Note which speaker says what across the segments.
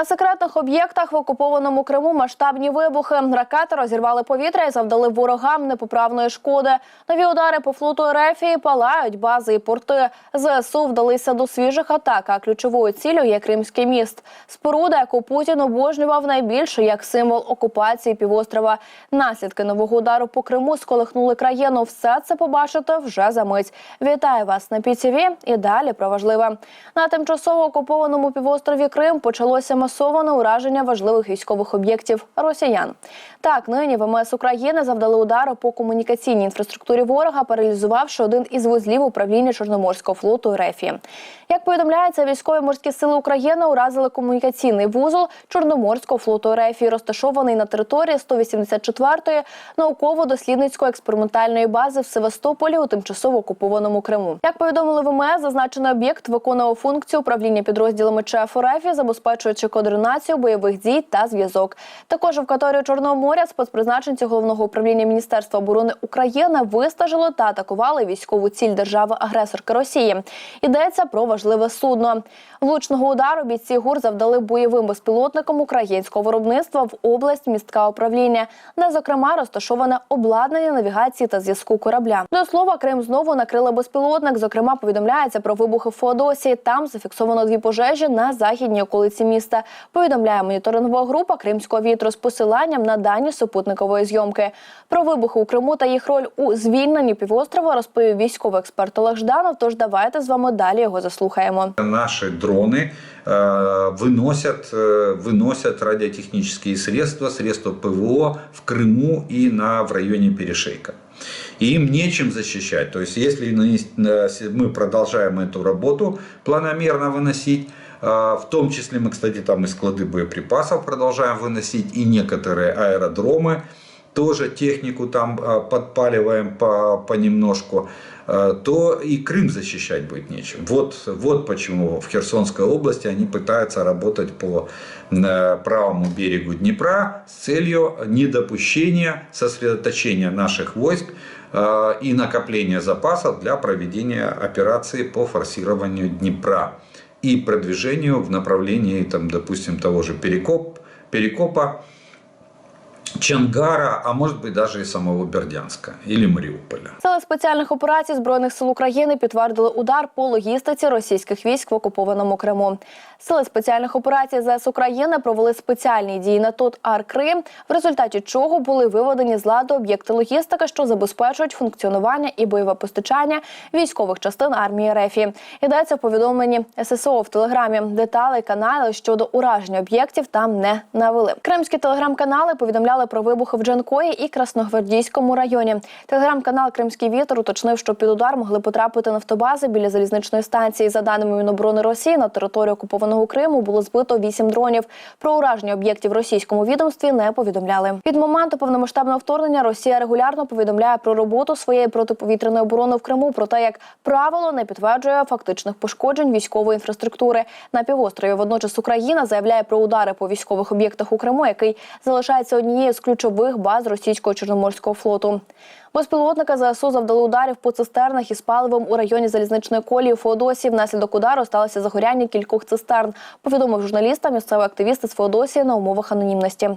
Speaker 1: На секретних об'єктах в окупованому Криму масштабні вибухи. Ракети розірвали повітря і завдали ворогам непоправної шкоди. Нові удари по флоту Ерефії палають бази і порти. ЗСУ вдалися до свіжих атак. А ключовою ціллю є Кримський міст. Споруда, яку Путін обожнював найбільше як символ окупації півострова. Наслідки нового удару по Криму сколихнули країну. Все це побачите вже за мить. Вітаю вас на ПІТІВІ і далі про важливе. На тимчасово окупованому півострові Крим почалося масоване ураження важливих військових об'єктів росіян. Так, нині ВМС України завдали удару по комунікаційній інфраструктурі ворога, паралізувавши один із вузлів управління Чорноморського флоту РФ. Як повідомляється, військові морські сили України уразили комунікаційний вузол Чорноморського флоту РФ, розташований на території 184-ї науково-дослідницької експериментальної бази в Севастополі у тимчасово окупованому Криму. Як повідомили ВМС, зазначений об'єкт виконував функцію управління підрозділами ЧФ РФ, забезпечуючи координацію бойових дій та зв'язок. Також в акваторії Чорного моря спецпризначенці головного управління Міністерства оборони України вистежили та атакували військову ціль держави-агресорки Росії. Йдеться про важливе судно. Влучного удару бійці ГУР завдали бойовим безпілотником українського виробництва в область містка управління, де зокрема розташоване обладнання навігації та зв'язку корабля. До слова, Крим знову накрили безпілотник. Зокрема, повідомляється про вибухи в Феодосії. Там зафіксовано дві пожежі на західній околиці міста. Повідомляє моніторингова група Кримського вітру з посиланням на дані супутникової зйомки. Про вибухи у Криму та їх роль у звільненні півострова розповів військовий експерт Олег Жданов. Тож давайте з вами далі його заслухаємо.
Speaker 2: Наши дроны э, выносят, э, выносят радиотехнические средства, средства ПВО в Крыму и на, в районе Перешейка. И им нечем защищать. То есть, если нанес- э, мы продолжаем эту работу планомерно выносить, э, в том числе мы, кстати, там и склады боеприпасов продолжаем выносить, и некоторые аэродромы, тоже технику там э, подпаливаем по, понемножку, э, то и Крым защищать будет нечем. Вот, вот почему в Херсонской области они пытаются работать по э, правому берегу Днепра с целью недопущения сосредоточения наших войск и накопления запасов для проведения операции по форсированию Днепра и продвижению в направлении, там, допустим, того же Перекоп, Перекопа, Чангара, а может быть даже и самого Бердянска или Мариуполя.
Speaker 1: Сили спеціальних операцій збройних сил України підтвердили удар по логістиці російських військ в окупованому Криму. Сили спеціальних операцій ЗС України провели спеціальні дії на ТОТ Ар Крим, в результаті чого були виведені з ладу об'єкти логістики, що забезпечують функціонування і бойове постачання військових частин армії РЕФІ. Йдеться в повідомленні ССО в телеграмі. Деталі канали щодо ураження об'єктів там не навели. Кримські телеграм-канали повідомляли про вибухи в Джанкої і Красногвардійському районі. Телеграм-канал Кримський вітер уточнив, що під удар могли потрапити нафтобази біля залізничної станції. За даними Міноборони Росії, на територію окупованого Криму було збито вісім дронів. Про ураження об'єктів російському відомстві не повідомляли. Від моменту повномасштабного вторгнення Росія регулярно повідомляє про роботу своєї протиповітряної оборони в Криму, про те, як правило не підтверджує фактичних пошкоджень військової інфраструктури на півострові. Водночас Україна заявляє про удари по військових об'єктах у Криму, який залишається однією з ключових баз російського чорноморського флоту. Безпілотника ЗСУ завдали ударів по цистернах із паливом у районі залізничної колії Феодосії. Внаслідок удару сталося загоряння кількох цистерн. Повідомив журналістам місцевий активіст із Феодосії на умовах анонімності.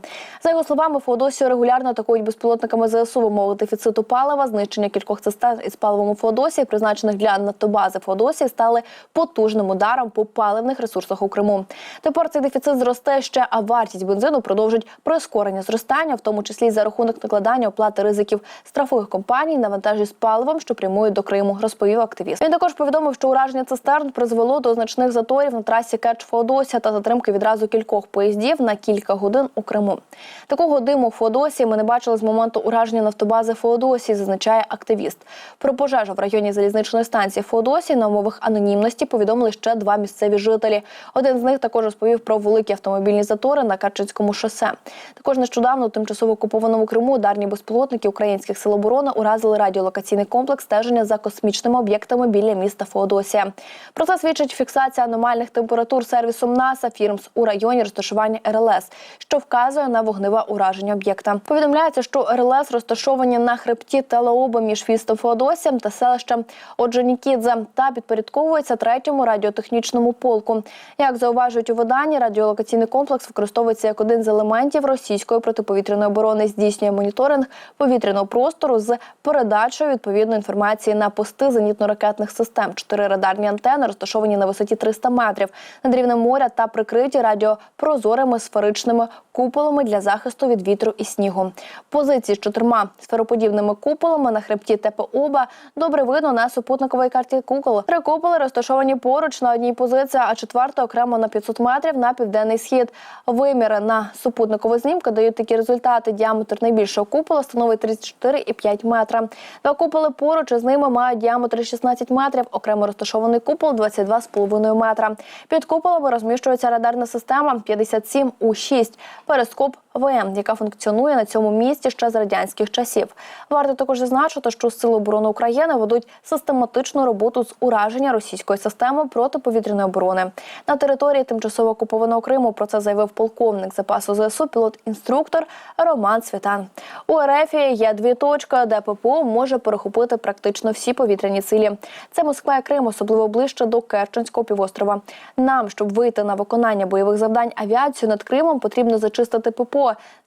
Speaker 1: За його словами, Феодосію регулярно атакують безпілотниками ЗСУ в умовах дефіциту палива. Знищення кількох цистерн із паливом у Феодосії, призначених для нафтобази Феодосії, стали потужним ударом по паливних ресурсах у Криму. Тепер цей дефіцит зросте ще, а вартість бензину продовжить прискорення зростання, в тому числі за рахунок накладання оплати ризиків страхових компаній на вантажі з паливом, що прямують до Криму, розповів активіст. Він також повідомив, що ураження цистерн призвело до значних заторів на трасі Керч Феодосія та затримки відразу кількох поїздів на кілька годин у Криму. Такого диму в Феодосії ми не бачили з моменту ураження нафтобази Феодосії, зазначає активіст. Про пожежу в районі залізничної станції Феодосії на умовах анонімності повідомили ще два місцеві жителі. Один з них також розповів про великі автомобільні затори на Карчинському шосе. Також нещодавно тимчасово окупованому Криму ударні безпілотники українських сил оборони уразили радіолокаційний комплекс стеження за космічними об'єктами біля міста Феодосія. Про це свідчить фіксація аномальних температур сервісом НАСА Фірмс у районі розташування РЛС, що вказує на вогневе ураження об'єкта. Повідомляється, що РЛС розташовані на хребті Телеоба між містом Феодосієм та селищем Оджонікідзе та підпорядковується третьому радіотехнічному полку. Як зауважують у виданні, радіолокаційний комплекс використовується як один з елементів російської протиповітряної оборони, здійснює моніторинг повітряного простору з передачою відповідної інформації на пости зенітно-ракетних систем. Чотири радарні антени розташовані на висоті 300 метрів над рівнем моря та прикриті радіопрозорими сферичними куполами для захисту від вітру і снігу. Позиції з чотирма сфероподібними куполами на хребті Тепеоба добре видно на супутниковій карті кукол. Три куполи розташовані поруч на одній позиції, а четверта окремо на 500 метрів на південний схід. Виміри на супутникову знімку дають такі результати. Діаметр найбільшого купола становить 34,5 метра. Два куполи поруч із ними мають діаметр 16 метрів. Окремо розташований купол 22,5 метра. Під куполами розміщується радарна система 57 у 6 перископ ВМ, яка функціонує на цьому місці ще з радянських часів. Варто також зазначити, що Сили оборони України ведуть систематичну роботу з ураження російської системи протиповітряної оборони на території тимчасово окупованого Криму. Про це заявив полковник запасу ЗСУ, пілот-інструктор Роман Світан. У РФ є дві точки, де ППО може перехопити практично всі повітряні цілі. Це Москва і Крим, особливо ближче до Керченського півострова. Нам, щоб вийти на виконання бойових завдань авіацію над Кримом, потрібно зачистити ППО.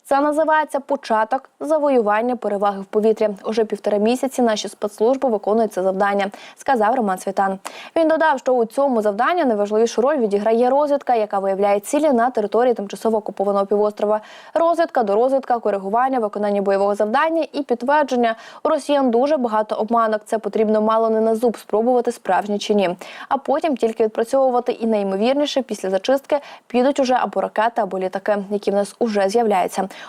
Speaker 1: Це називається початок завоювання переваги в повітрі. Уже півтора місяці наші спецслужби виконують це завдання, сказав Роман Світан. Він додав, що у цьому завданні найважливішу роль відіграє розвідка, яка виявляє цілі на території тимчасово окупованого півострова. Розвідка до розвідка, коригування, виконання бойового завдання і підтвердження. У росіян дуже багато обманок. Це потрібно мало не на зуб спробувати справжні чи ні. А потім тільки відпрацьовувати і найімовірніше після зачистки підуть уже або ракети, або літаки, які в нас уже з'являються.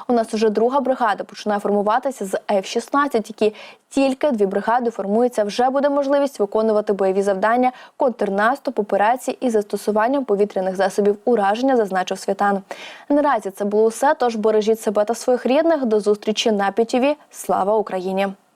Speaker 1: У нас уже друга бригада починає формуватися з F-16, які тільки дві бригади формуються. Вже буде можливість виконувати бойові завдання, контрнаступ, операції і застосуванням повітряних засобів ураження, зазначив Світан. Наразі це було все. Тож бережіть себе та своїх рідних. До зустрічі на ПІТІВІ. Слава Україні!